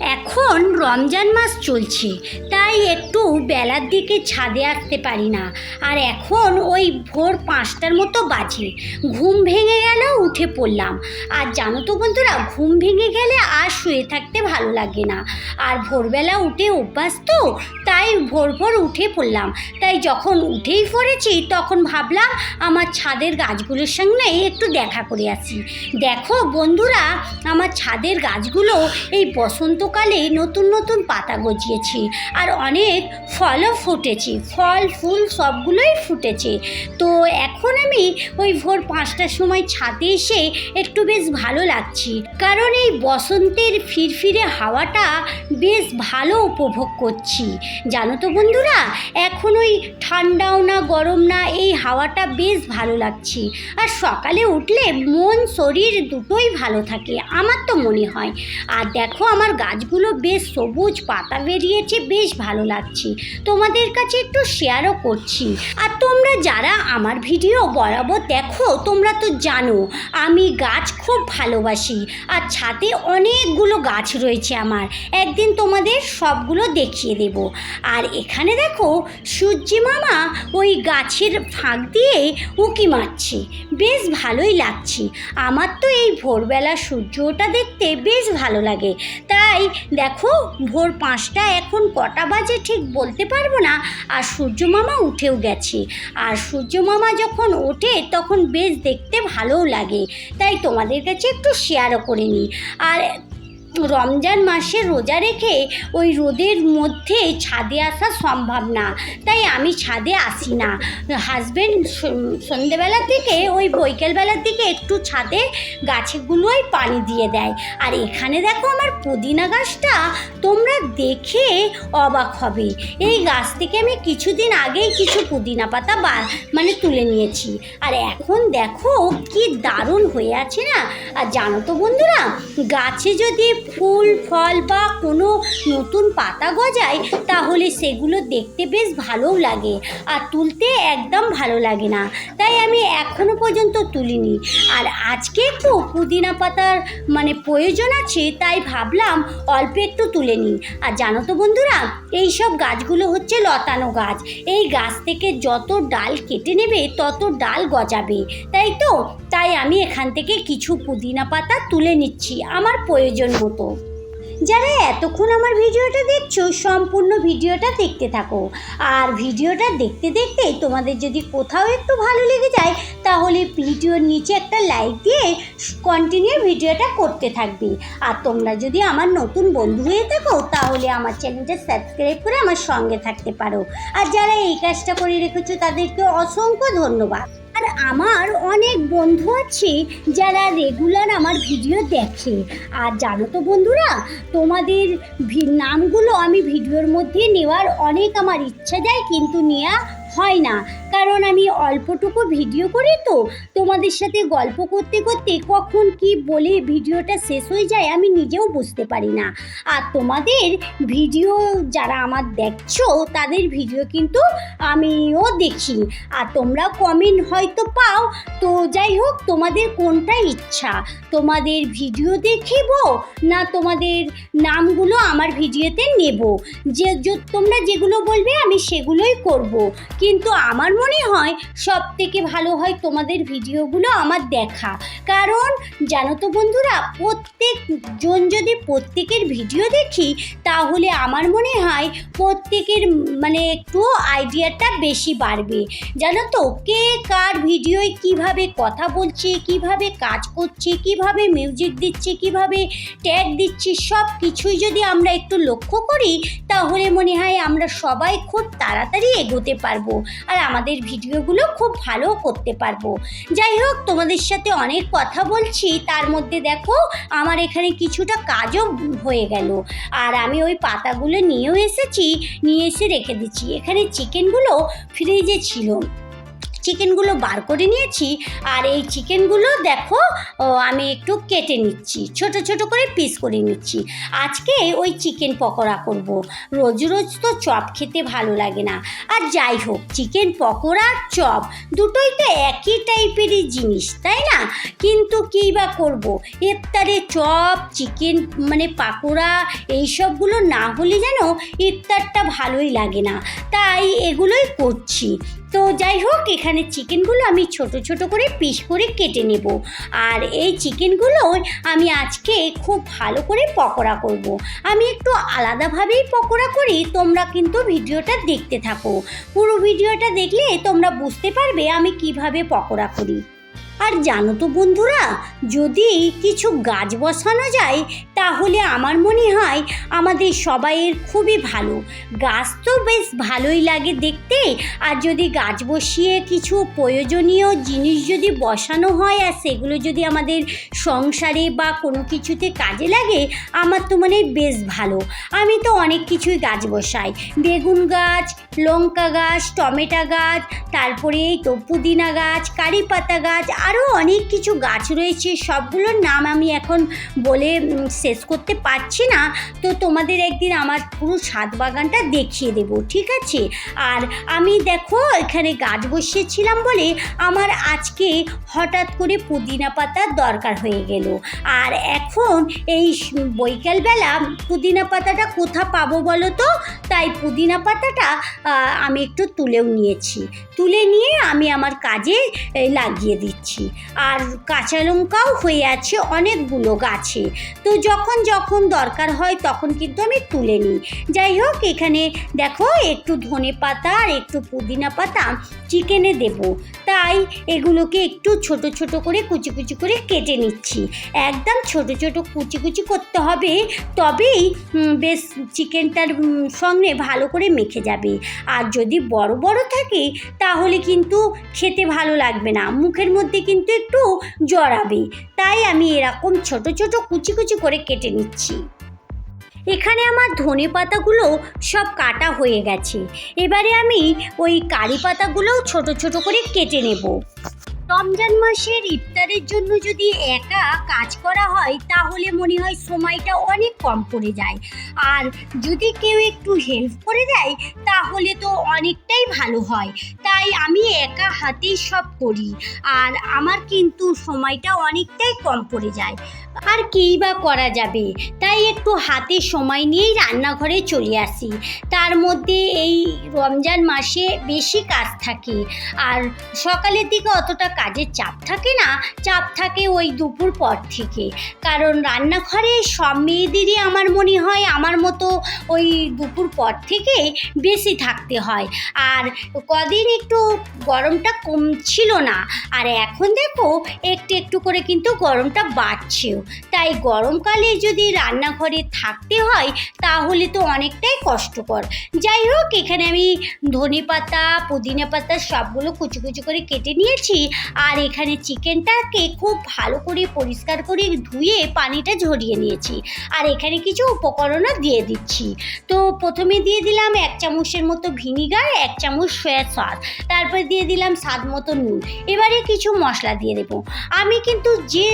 এখন রমজান মাস চলছে, তাই একটু বেলার দিকে ছাদে আসতে পারি না। আর এখন ওই ভোর পাঁচটার মতো বাজে, ঘুম ভেঙে গেল উঠে পড়লাম। আর জানো তো বন্ধুরা, ঘুম ভেঙে গেলে আর শুয়ে থাকতে ভালো লাগে না। আর ভোরবেলা উঠে অভ্যাস তো, তাই ভোর ভোর উঠে পড়লাম। তাই যখন উঠেই পড়েছি, তখন ভাবলাম আমার ছাদের গাছগুলোর সঙ্গে একটু দেখা করে আসি। দেখো বন্ধুরা, আমার ছাদের গাছগুলো এই বসন্তকালে নতুন নতুন পাতা গজিয়েছে আর অনেক ফলও ফুটেছে। ফল, ফুল সবগুলোই ফুটেছে। তো এখন আমি ওই ভোর পাঁচটার সময় ছাদে এসে একটু বেশ ভালো লাগছি। কারণ এই বসন্তের ফিরফিরে হাওয়াটা বেশ ভালো উপভোগ করছি। জানো তো বন্ধুরা, এখন ওই ঠান্ডাও না, গরম না, এই হাওয়াটা বেশ ভালো লাগছে। আর সকালে উঠলে মন, শরীর দুটোই ভালো থাকে, আমার তো মনে হয়। আর দেখো আমার গাছগুলো বেশ সবুজ পাতা বেরিয়েছে বেশ ভালো লাগছে। তোমাদের কাছে একটু শেয়ারও করছি। আর যারা আমার ভিডিও বরাবর দেখো, তোমরা তো জানো, আমি গাছ খুব ভালোবাসি আর ছাদে অনেকগুলো গাছ রয়েছে আমার। একদিন তোমাদের সবগুলো দেখিয়ে দেব। আর এখানে দেখো, সূর্যি মামা ওই গাছের ফাঁক দিয়ে উকি মারছে। বেশ ভালোই লাগছে। আমার তো এই ভোরবেলা সূর্যটা দেখতে বেশ ভালো লাগে। তাই দেখো, ভোর পাঁচটা এখন কটা বাজে ঠিক বলতে পারব না, আর সূর্য মামা উঠেও গেছে। আর সূর্য মামা যখন ওঠে, তখন বেশ দেখতে ভালোও লাগে। তাই তোমাদের কাছে একটু শেয়ারও করে নিই। আর রমজান মাসে রোজা রেখে ওই রোদের মধ্যে ছাদে আসা সম্ভব না। তাই আমি ছাদে আসি না। হাজবেন্ড সন্ধেবেলার দিকে, ওই বৈকালবেলার দিকে একটু ছাদে গাছগুলোই পানি দিয়ে দেয়। আর এখানে দেখো আমার পুদিনা গাছটা, তোমরা দেখে অবাক হবে। এই গাছ থেকে আমি কিছুদিন আগেই কিছু পুদিনা পাতা বা মানে তুলে নিয়েছি। আর এখন দেখো কি দারুণ হয়ে আছে না? আর জানো তো বন্ধুরা, গাছে যদি ফুল, ফল বা কোনো নতুন পাতা গজায়, তাহলে সেগুলো দেখতে বেশ ভালোও লাগে আর তুলতে একদম ভালো লাগে না। তাই আমি এখনও পর্যন্ত তুলিনি। আর আজকে একটু পুদিনা পাতার মানে প্রয়োজন আছে, তাই ভাবলাম অল্প একটু তুলে নিই। আর জানো তো বন্ধুরা, এই সব গাছগুলো হচ্ছে লতানো গাছ। এই গাছ থেকে যত ডাল কেটে নেবে, তত ডাল গজাবে। তাই তো? তাই আমি এখান থেকে কিছু পুদিনা পাতা তুলে নিচ্ছি, আমার প্রয়োজন মতো। যারা এতক্ষণ আমার ভিডিওটা দেখছ, সম্পূর্ণ ভিডিওটা দেখতে থাকো। আর ভিডিওটা দেখতে দেখতে তোমাদের যদি কোথাও একটু ভালো লেগে যায়, তাহলে ভিডিওর নিচে একটা লাইক দিয়ে কন্টিনিউ ভিডিওটা করতে থাকবে। আর তোমরা যদি আমার নতুন বন্ধু হয়ে থাকো, তাহলে আমার চ্যানেলটা সাবস্ক্রাইব করে আমার সঙ্গে থাকতে পারো। আর যারা এই কাজটা করে রেখেছো, তাদেরকে অসংখ্য ধন্যবাদ। আর আমার অনেক বন্ধু আছে যারা রেগুলার আমার ভিডিও দেখে। আর জানো তো বন্ধুরা, তোমাদের নামগুলো আমি ভিডিওর মধ্যে নেওয়ার অনেক আমার ইচ্ছা যায়, কিন্তু নেওয়া হয় না। কারণ আমি অল্পটুকু ভিডিও করি তো। তোমাদের সাথে গল্প করতে করতে কখন কি বলে ভিডিওটা শেষ হয়ে যায় আমি নিজেও বুঝতে পারি না। আর তোমাদের ভিডিও যারা আমার দেখছ, তাদের ভিডিও কিন্তু আমিও দেখি। আর তোমরা কমেন্ট হয়তো পাও। তো যাই হোক, তোমাদের কোনটা ইচ্ছা? তোমাদের ভিডিও দেখিব না তোমাদের নামগুলো আমার ভিডিওতে নেব? যে, তোমরা যেগুলো বলবে আমি সেগুলোই করব। কিন্তু আমার মনে হয় সব থেকে ভালো হয় তোমাদের ভিডিওগুলো আমার দেখা। কারণ জানো তো বন্ধুরা প্রত্যেকজন যদি প্রত্যেকের ভিডিও দেখি, তাহলে আমার মনে হয় প্রত্যেকের মানে একটু আইডিয়াটা বেশি বাড়বে। জানো তো, কে কার ভিডিওয় কীভাবে কথা বলছে, কীভাবে কাজ করছে, কীভাবে মিউজিক দিচ্ছে, কীভাবে ট্যাগ দিচ্ছে সব কিছুই যদি আমরা একটু লক্ষ্য করি, তাহলে মনে হয় আমরা সবাই খুব তাড়াতাড়ি এগোতে পারব। আর আমাদের ভিডিওগুলো খুব ভালো করতে পারব। যাই হোক, তোমাদের সাথে অনেক কথা বলছি, তার মধ্যে দেখো আমার এখানে কিছুটা কাজও হয়ে গেল। আর আমি ওই পাতাগুলো নিয়েও এসেছি, নিয়ে এসে রেখে দিচ্ছি। এখানে চিকেনগুলো ফ্রিজে ছিল। চিকেনগুলো বার করে নিয়েছি, আর এই চিকেনগুলো দেখো আমি একটু কেটে নিচ্ছি, ছোট ছোট করে পিস করে নিচ্ছি। আজকে ওই চিকেন পকোড়া করব। রোজ রোজ তো চপ খেতে ভালো লাগে না। আর যাই হোক চিকেন পকোড়া চপ দুটোই তো একই টাইপেরই জিনিস, তাই না? কিন্তু কী বা করব? ইফতারে চপ চিকেন মানে পাকোড়া এইসবগুলো না হলে যেন ইফতারটা ভালোই লাগে না। তাই এগুলোই করছি। তো যাই হোক, এখানে চিকেনগুলো আমি ছোট ছোট করে পিস করে কেটে নেব। আর এই চিকেনগুলো আমি আজকে খুব ভালো করে পকোড়া করব। আমি একটু আলাদাভাবেই পকোড়া করি, তোমরা কিন্তু ভিডিওটা দেখতে থাকো। পুরো ভিডিওটা দেখলে তোমরা বুঝতে পারবে আমি কীভাবে পকোড়া করি। আর জানো তো বন্ধুরা, যদি কিছু গাছ বসানো যায় তাহলে আমার মনে হয় আমাদের সবাইয়ের খুবই ভালো। গাছ তো বেশ ভালোই লাগে দেখতে, আর যদি গাছ বসিয়ে কিছু প্রয়োজনীয় জিনিস যদি বসানো হয় আর সেগুলো যদি আমাদের সংসারে বা কোনো কিছুতে কাজে লাগে, আমার তো মনে বেশ ভালো। আমি তো অনেক কিছুই গাছ বসাই। বেগুন গাছ, লঙ্কা গাছ, টমেটো গাছ, তারপরে এই তো পুদিনা গাছ, কারি পাতা গাছ, আরও অনেক কিছু গাছ রয়েছে। সবগুলোর নাম আমি এখন বলে শেষ করতে পারছি না, তো তোমাদের একদিন আমার পুরো ছাদ বাগানটা দেখিয়ে দেব, ঠিক আছে? আর আমি দেখো এখানে গাছ বসিয়েছিলাম বলে আমার আজকে হঠাৎ করে পুদিনা পাতার দরকার হয়ে গেল। আর এখন এই বৈকালবেলা পুদিনা পাতাটা কোথা পাবো বলো তো? তাই পুদিনা পাতাটা আমি একটু তুলেও নিয়েছি। তুলে নিয়ে আমি আমার কাজে লাগিয়ে দিচ্ছি। আর কাঁচা লঙ্কাও হয়ে আছে অনেকগুলো গাছে। তো যখন যখন যখন দরকার হয় তখন কিন্তু আমি তুলে নিই। যাই হোক, এখানে দেখো একটু ধনে পাতা আর একটু পুদিনা পাতা চিকেনে দেব। তাই এগুলোকে একটু ছোট ছোট করে কুচি কুচি করে কেটে নিচ্ছি। একদম ছোট ছোট কুচি কুচি করতে হবে, তবেই বেশ চিকেনটার সঙ্গে ভালো করে মেখে যাবে। আর যদি বড় বড় থাকে, তাহলে কিন্তু খেতে ভালো লাগবে না। মুখের মধ্যে কিন্তু একটু জড়াবে। তাই আমি এরকম ছোট ছোট কুচি কুচি করে কেটে নিচ্ছি। এখানে আমার ধনে পাতাগুলো সব কাটা হয়ে গেছে। এবারে আমি ওই কারি পাতাগুলোও ছোট ছোট করে কেটে নেব। রমজান মাসের ইফতারের জন্য যদি একা কাজ করা হয়, তাহলে মনে হয় সময়টা অনেক কম পড়ে যায়। আর যদি কেউ একটু হেল্প করে দেয়, তাহলে তো অনেকটাই ভালো হয়। তাই আমি একা হাতেই সব করি। আর আমার কিন্তু সময়টা অনেকটাই কম পড়ে যায়। আর কী বা করা যাবে? তাই একটু হাতে সময় নিয়েই রান্নাঘরে চলে আসি। তার মধ্যে এই রমজান মাসে বেশি কাজ থাকে। আর সকালের দিকে অতটা কাজের চাপ থাকে না, চাপ থাকে ওই দুপুর পর থেকে। কারণ রান্নাঘরে সব মেয়েদেরই আমার মনে হয়, আমার মতো ওই দুপুর পর থেকে বেশি থাকতে হয়। আর কদিন একটু গরমটা কম ছিল না। আর এখন দেখো, একটু একটু করে কিন্তু গরমটা বাড়ছেও। তাই গরমকালে যদি রান্নাঘরে থাকতে হয়, তাহলে তো অনেকটাই কষ্টকর। যাই হোক, এখানে আমি ধনে পাতা, পুদিনা পাতা সবগুলো কুচি কুচি করে কেটে নিয়েছি আর এখানে চিকেনটাকে খুব ভালো করে পরিষ্কার করে ধুয়ে পানিটা ঝরিয়ে নিয়েছি। আর এখানে কিছু উপকরণও দিয়ে দিচ্ছি। তো প্রথমে দিয়ে দিলাম এক চামচের মতো ভিনিগার, এক চামচ সয়া সস, তারপর দিয়ে দিলাম স্বাদ মতো নুন। এবারে কিছু মশলা দিয়ে দেবো। আমি কিন্তু যে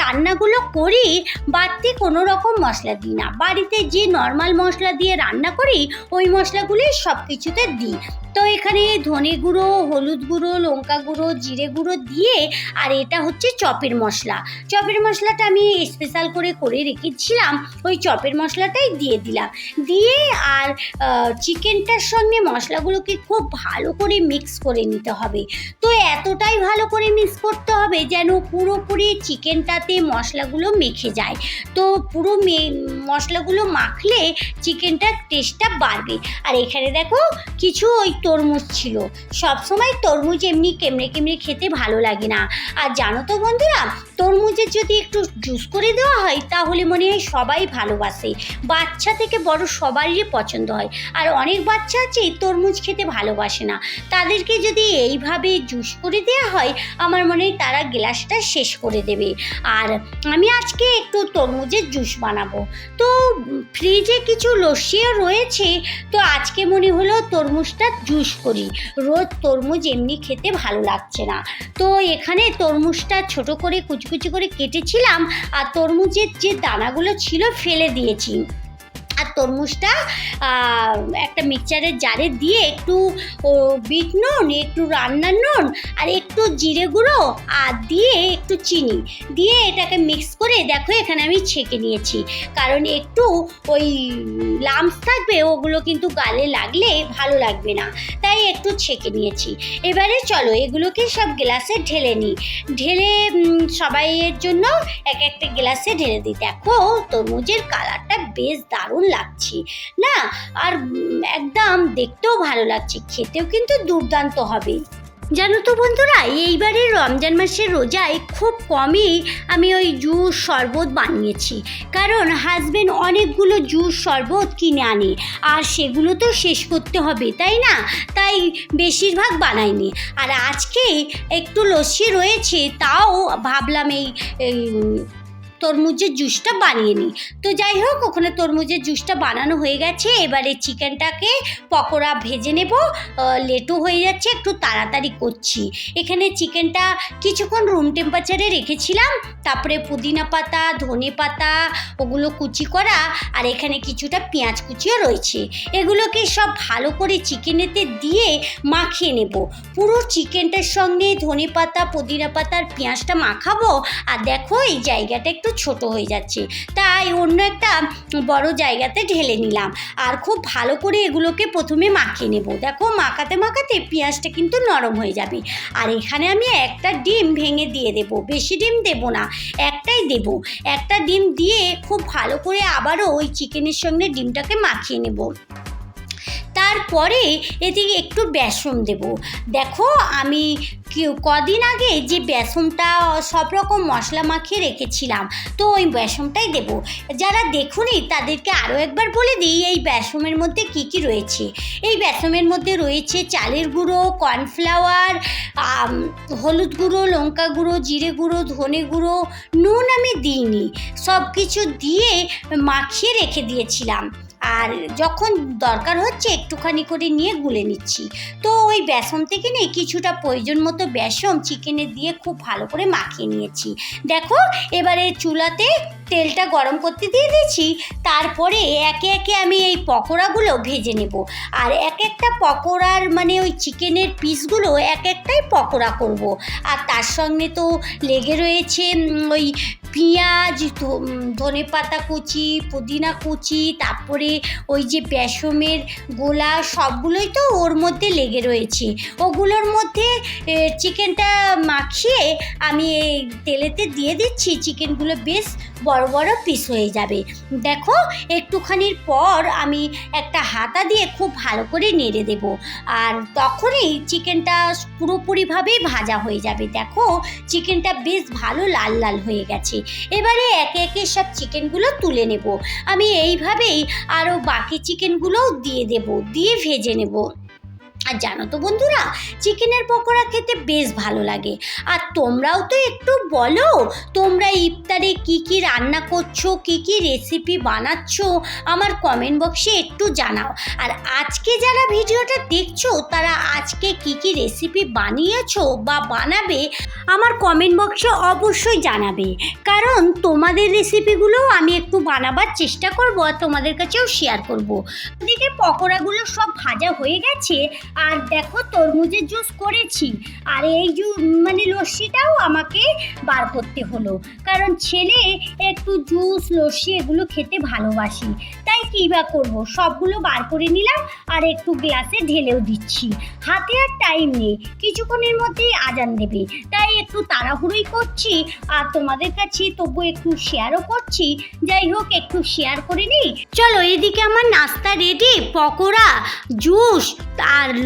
রান্নাগুলো করি, বাড়তি কোনো রকম মশলা দিই না। বাড়িতে যে নর্মাল মশলা দিয়ে রান্না করি, ওই মশলাগুলি সব কিছুতে দিই। তো এখানে ধনে গুঁড়ো, হলুদ গুঁড়ো, লঙ্কা গুঁড়ো, জিরে গুঁড়ো দিয়ে, আর এটা হচ্ছে চপের মশলা। চপের মশলাটা আমি স্পেশাল করে করে রেখেছিলাম, ওই চপের মশলাটাই দিয়ে দিলাম। দিয়ে আর চিকেনটার সঙ্গে মশলাগুলোকে খুব ভালো করে মিক্স করে নিতে হবে। তো এতটাই ভালো করে মিক্স করতে হবে যেন পুরোপুরি চিকেনটাতে মশলাগুলো মেখে যায়। তো পুরো মে- মশলাগুলো মাখলে চিকেনটার টেস্টটা বাড়বে। আর এখানে দেখো, কিছু ওই তরমুজ ছিল। সবসময় তরমুজ এমনি কেমনে কেমনে খেতে ভালো লাগে না। আর জানো তো বন্ধুরা, তরমুজের যদি একটু জুস করে দেওয়া হয়, তাহলে মনে হয় সবাই ভালোবাসে। বাচ্চা থেকে বড় সবারই পছন্দ হয়। আর অনেক বাচ্চা আছে তরমুজ খেতে ভালোবাসে না। তাদেরকে যদি এইভাবে জুস করে দেওয়া হয়, আমার মনে হয় তারা গ্লাসটা শেষ করে দেবে। আর আমি আজকে একটু তরমুজের জুস বানাবো। তো ফ্রিজে কিছু লস্যিও রয়েছে। তো আজকে মনে হলো তরমুজটা জুস করি। রোজ তরমুজ এমনি খেতে ভালো লাগছে না। তো এখানে তরমুজটা ছোট করে কুচকুচি করে কেটেছিলাম আর তরমুজের যে দানাগুলো ছিল ফেলে দিয়েছি। তরমুজটা একটা মিক্সচারের জারে দিয়ে একটু বিট নুন, একটু রান্নার নুন আর একটু জিরে গুঁড়ো আর দিয়ে একটু চিনি। দিয়ে এটাকে মিক্স করে দেখো এখানে আমি ছেঁকে নিয়েছি। কারণ একটু ওই লামস থাকবে, ওগুলো কিন্তু গালে লাগলে ভালো লাগবে না। তাই একটু ছেঁকে নিয়েছি। এবারে চলো এগুলোকে সব গ্লাসে ঢেলে নিই। ঢেলে সবাইয়ের জন্য এক একটা গ্লাসে ঢেলে দিই। দেখো তরমুজের কালারটা বেশ দারুণ লাগছে। না আর একদম দেখতেও ভালো লাগছে খেতেও কিন্তু দুর্দান্ত হবে। জানো তো বন্ধুরা এইবারে রমজান মাসের রোজায় খুব কমই আমি ওই জুস শরবত বানিয়েছি। কারণ হাজবেন্ড অনেকগুলো জুস শরবত কিনে আনে আর সেগুলো তো শেষ করতে হবে তাই না? তাই বেশিরভাগ বানাইনি। আর আজকে একটু লস্যি রয়েছে তাও ভাবলাম এই, তরমুজের জুসটা বানিয়ে নিই। তো যাই হোক, ওখানে তরমুজের জুসটা বানানো হয়ে গেছে। এবারে চিকেনটাকে পকোড়া ভেজে নেব। লেটও হয়ে যাচ্ছে, একটু তাড়াতাড়ি করছি। এখানে চিকেনটা কিছুক্ষণ রুম টেম্পারেচারে রেখেছিলাম। তারপরে পুদিনা পাতা, ধনে পাতা, ওগুলো কুচি করা, আর এখানে কিছুটা পেঁয়াজ কুচিও রয়েছে। এগুলোকে সব ভালো করে চিকেনেতে দিয়ে মাখিয়ে নেব। পুরো চিকেনটার সঙ্গে ধনে পাতা, পুদিনা পাতার পেঁয়াজটা মাখাবো। আর দেখো, এই জায়গাটা একটু ছোট হয়ে যাচ্ছে। তাই অন্য একটা বড় জায়গাতে ঢেলে নিলাম। আর খুব ভালো করে এগুলোকে প্রথমে মাখিয়ে নেব। দেখো, মাখাতে মাখাতে পেঁয়াজটা কিন্তু নরম হয়ে যাবে। আর এখানে আমি একটা ডিম ভেঙে দিয়ে দেব। বেশি ডিম দেব না, একটাই দেব। একটা ডিম দিয়ে খুব ভালো করে আবারও ওই চিকেনের সঙ্গে ডিমটাকে মাখিয়ে নেব। তারপরে এদিকে একটু বেসন দেব। দেখো, আমি কদিন আগে যে বেসনটা, সব রকম মশলা মাখিয়ে রেখেছিলাম, তো ওই বেসনটাই দেব। যারা দেখুনি, তাদেরকে আরও একবার বলে দিই, এই বেসনের মধ্যে কি কি রয়েছে। এই বেসনের মধ্যে রয়েছে চালের গুঁড়ো, কর্নফ্লাওয়ার হলুদ গুঁড়ো, লঙ্কা গুঁড়ো, জিরে গুঁড়ো, ধনে গুঁড়ো, নুন আমি দিইনি। সব কিছু দিয়ে মাখিয়ে রেখে দিয়েছিলাম। আর যখন দরকার হচ্ছে একটুখানি করে নিয়ে গুলে নিচ্ছি। তো ওই বেসন থেকে নিয়ে কিছুটা প্রয়োজন মতো বেসন চিকেনে দিয়ে খুব ভালো করে মাখিয়ে নিয়েছি। দেখো, এবারে চুলাতে তেলটা গরম করতে দিয়ে দিয়েছি, তারপরে একে একে আমি এই পকোড়াগুলো ভেজে নেব। আর এক একটা পকোড়ার মানে ওই চিকেনের পিসগুলো এক একটাই পকোড়া করব। আর তার সঙ্গে তো লেগে রয়েছে ওই পেঁয়াজ ধনে পাতা কুচি, পুদিনা কুচি, তারপরে ওই যে বেসমের গোলা, সবগুলোই তো ওর মধ্যে লেগে রয়েছে। ওগুলোর মধ্যে চিকেনটা মাখিয়ে আমি এই তেলেতে দিয়ে দিচ্ছি, চিকেনগুলো বেশ বড় বড় পিস হয়ে যাবে। দেখো, একটুখানির পর আমি একটা হাতা দিয়ে খুব ভালো করে নেড়ে দেব। আর তখনই চিকেনটা পুরোপুরিভাবেই ভাজা হয়ে যাবে। দেখো, চিকেনটা বেশ ভালো লাল লাল হয়ে গেছে। এবারে একে একে সব চিকেনগুলো তুলে নেব। আমি এইভাবেই আরও বাকি চিকেনগুলোও দিয়ে দেব, দিয়ে ভেজে নেব। আর জানো তো বন্ধুরা চিকেনের পকোড়া খেতে বেশ ভালো লাগে। আর তোমরাও তো একটু বলো, তোমরা ইফতারে কি কি রান্না করছ, কি কি রেসিপি বানাচ্ছ, আমার কমেন্ট বক্সে একটু জানাও। আর আজকে যারা ভিডিওটা দেখছ, তারা আজকে কি কি রেসিপি বানিয়েছো বা বানাবে, আমার কমেন্ট বক্সে অবশ্যই জানাবে। কারণ তোমাদের রেসিপিগুলোও আমি একটু বানাবার চেষ্টা করব আর তোমাদের কাছেও শেয়ার করব। ওদিকে পকোড়াগুলো সব ভাজা হয়ে গেছে আর দেখো তরমুজের জুস করেছি। আর এই জু মানে লস্যিটাও আমাকে বার করতে হলো। কারণ ছেলে একটু জুস, লস্যি এগুলো খেতে ভালোবাসি। তাই কী বা করব? সবগুলো বার করে নিলাম আর একটু গ্লাসে ঢেলেও দিচ্ছি। হাতে আর টাইম নেই। কিছুক্ষণের মধ্যেই আজান দেবে। তাই একটু তাড়াহুড়োই করছি আর তোমাদের কাছে তবু একটু শেয়ারও করছি। যাই হোক, একটু শেয়ার করে নিই। চলো এদিকে আমার নাস্তা রেডি পকোড়া, জুস আর